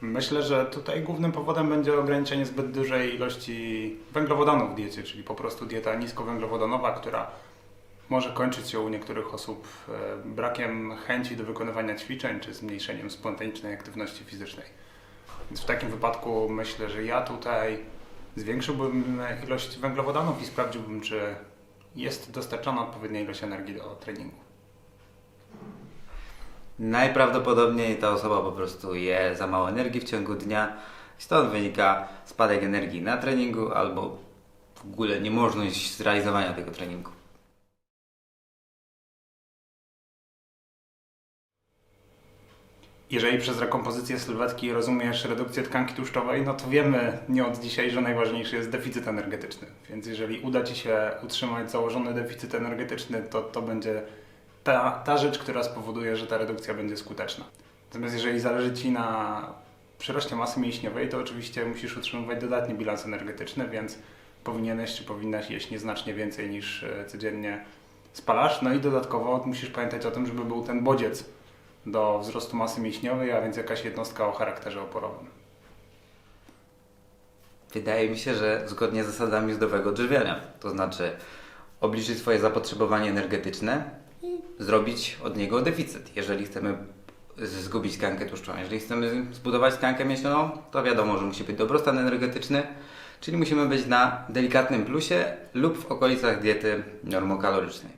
Myślę, że tutaj głównym powodem będzie ograniczenie zbyt dużej ilości węglowodanów w diecie, czyli po prostu dieta niskowęglowodanowa, która może kończyć się u niektórych osób e, brakiem chęci do wykonywania ćwiczeń czy zmniejszeniem spontanicznej aktywności fizycznej. Więc w takim wypadku myślę, że ja tutaj zwiększyłbym ilość węglowodanów i sprawdziłbym, czy jest dostarczana odpowiednia ilość energii do treningu. Najprawdopodobniej ta osoba po prostu je za mało energii w ciągu dnia. Stąd wynika spadek energii na treningu albo w ogóle niemożność zrealizowania tego treningu. Jeżeli przez rekompozycję sylwetki rozumiesz redukcję tkanki tłuszczowej, no to wiemy nie od dzisiaj, że najważniejszy jest deficyt energetyczny. Więc jeżeli uda Ci się utrzymać założony deficyt energetyczny, to to będzie ta, ta rzecz, która spowoduje, że ta redukcja będzie skuteczna. Natomiast jeżeli zależy Ci na przyroście masy mięśniowej, to oczywiście musisz utrzymywać dodatni bilans energetyczny, więc powinieneś czy powinnaś jeść nieznacznie więcej niż e, codziennie spalasz. No i dodatkowo musisz pamiętać o tym, żeby był ten bodziec do wzrostu masy mięśniowej, a więc jakaś jednostka o charakterze oporowym. Wydaje mi się, że zgodnie z zasadami zdrowego odżywiania, to znaczy obliczyć swoje zapotrzebowanie energetyczne i zrobić od niego deficyt. Jeżeli chcemy zgubić tkankę tłuszczową, jeżeli chcemy zbudować tkankę mięśnioną, to wiadomo, że musi być dobrostan energetyczny, czyli musimy być na delikatnym plusie lub w okolicach diety normokalorycznej.